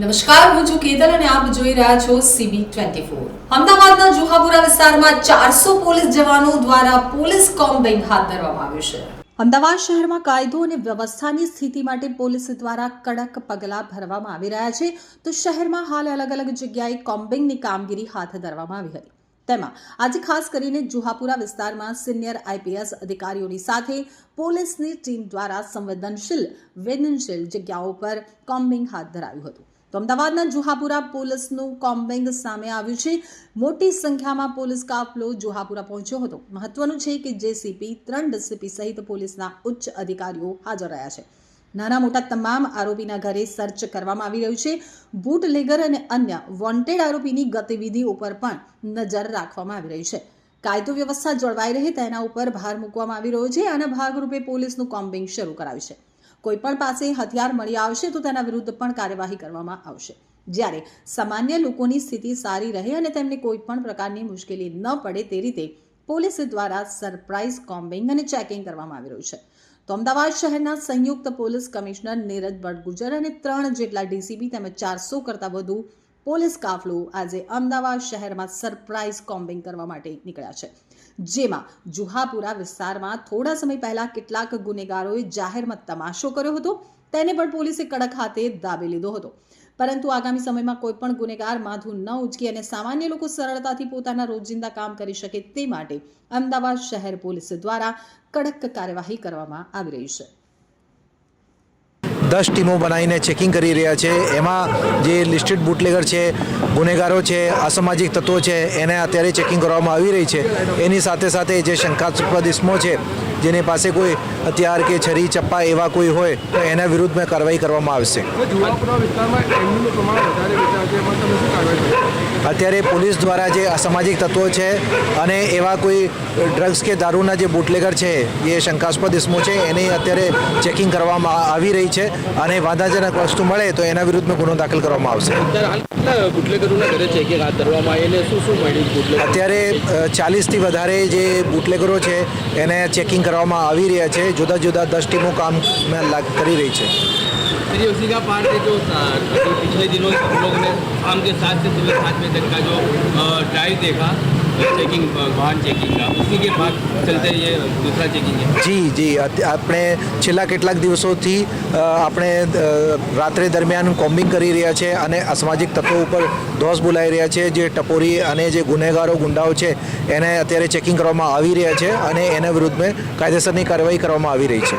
નમસ્કાર, હું છું કેતલ અને આપ જોઈ રહ્યા છો સીબી ટ્વેન્ટી ફોર અમદાવાદના જુહાપુરા વિસ્તારમાં ચારસો પોલીસ જવાનો દ્વારા પોલીસ કોમ્બિંગ હાથ ધરવામાં આવ્યું છે. અમદાવાદ શહેરમાં કાયદો અને વ્યવસ્થાની સ્થિતિ માટે પોલીસ દ્વારા કડક પગલાં ભરવામાં આવી રહ્યા છે. તો શહેરમાં હાલ અલગ અલગ જગ્યાએ કોમ્બિંગની કામગીરી હાથ ધરવામાં આવી હતી. તેમાં આજે ખાસ કરીને જુહાપુરા વિસ્તારમાં સિનિયર આઈપીએસ અધિકારીઓની સાથે પોલીસની ટીમ દ્વારા સંવેદનશીલ, વેદનશીલ જગ્યાઓ પર કોમ્બિંગ હાથ ધરાયું હતું. તો અમદાવાદના જુહાપુરા પોલીસનું કોમ્બિંગ સામે આવ્યું છે. મોટી સંખ્યામાં પોલીસ કાફલો જુહાપુરા પહોંચ્યો હતો. મહત્વનું છે કે જેસીપી, ત્રણ ડીસીપી સહિત પોલીસના ઉચ્ચ અધિકારીઓ હાજર રહ્યા છે. નાના મોટા તમામ આરોપીના ઘરે સર્ચ કરવામાં આવી રહ્યું છે. બૂટ લેગર અને અન્ય વોન્ટેડ આરોપીની ગતિવિધિ ઉપર પણ નજર રાખવામાં આવી રહી છે. કાયદો વ્યવસ્થા જળવાઈ રહે તેના ઉપર ભાર મૂકવામાં આવી રહ્યો છે આના ભાગરૂપે પોલીસનું કોમ્બિંગ શરૂ કરાયું છે. કોઈ પણ પાસે હથિયાર મળી આવશે તો તેના વિરુદ્ધ પણ કાર્યવાહી કરવામાં આવશે. જ્યારે સામાન્ય લોકોની સ્થિતિ સારી રહે અને તેમને કોઈ પણ પ્રકારની મુશ્કેલી ન પડે તે રીતે પોલીસ દ્વારા સરપ્રાઇઝ કોમ્બિંગ અને ચેકિંગ કરવામાં આવી રહ્યું છે. તો અમદાવાદ શહેરના સંયુક્ત પોલીસ કમિશનર નીરજ ભટ્ટ અને ત્રણ જેટલા ડીસીપી તેમજ ચારસો કરતાં વધુ પોલીસ કાફલો આજે અમદાવાદ શહેરમાં સરપ્રાઇઝ કોમ્બિંગ કરવા માટે નીકળ્યા છે. જેમાં જુહાપુરા વિસ્તારમાં થોડા સમય પહેલા કેટલાક ગુનેગારોએ જાહેરમાં તમાશો કર્યો હતો. તેને પણ પોલીસે કડક હાથે દાબી લીધો હતો. પરંતુ આગામી સમયમાં કોઈ પણ ગુનેગાર માથું ન ઉચકી અને સામાન્ય લોકો સરળતાથી પોતાના રોજિંદા કામ કરી શકે તે માટે અમદાવાદ શહેર પોલીસ દ્વારા કડક કાર્યવાહી કરવામાં આવી રહી છે. દસ ટીમો બનાવીને ચેકિંગ કરી રહ્યા છે. એમાં જે લિસ્ટેડ બુટલેગર છે, ગુનેગારો છે, અસામાજિક તત્વો છે, એને અત્યારે ચેકિંગ કરવામાં આવી રહી છે. એની સાથે સાથે જે શંકાસ્પદ ઇસમો છે, જેની પાસે કોઈ હથિયાર કે છરી, ચપ્પા એવા કોઈ હોય, તો એના વિરુદ્ધમાં કાર્યવાહી કરવામાં આવશે. અત્યારે પોલીસ દ્વારા જે અસામાજિક તત્વો છે અને એવા કોઈ ડ્રગ્સ કે દારૂના જે બુટલેગર છે, એ શંકાસ્પદ ઇસમો છે, એની અત્યારે ચેકિંગ કરવામાં આવી રહી છે. અને વાંધાજનક વસ્તુ મળે તો એના વિરુદ્ધમાં ગુનો દાખલ કરવામાં આવશે અત્યારે હાલ કેટલા બુટલેગરોના ઘરે છે કે હાથ ધરવામાં આવીને શું શું મળ્યું બુટલેગર અત્યારે ચાલીસથી વધારે જે બુટલેગરો છે એને ચેકિંગ કરવામાં આવી રહ્યા છે જુદા જુદા દસ ટીમો કામ લાગ- કરી રહી છે मेरी उसी का पार्ट है जो अ, अभी पिछले दिनों हम लोगों ने शाम के सात से सुबह सात बजे तक का जो ड्राइव देखा ચેકિંગ વાહન ચેકિંગ ઉસી કે બાદ ચલતે યે દૂસરા ચેકિંગ હે જી જી. આપણે છેલ્લા કેટલાક દિવસોથી આપણે રાત્રે દરમિયાન કોમ્બિંગ કરી રહ્યા છે અને અસામાજિક તત્વો ઉપર ધોષ બોલાવી રહ્યા છે. જે ટપોરી અને જે ગુનેગારો, ગુંડાઓ છે, એને અત્યારે ચેકિંગ કરવામાં આવી રહ્યા છે અને એના વિરુદ્ધમાં કાયદેસરની કાર્યવાહી કરવામાં આવી રહી છે.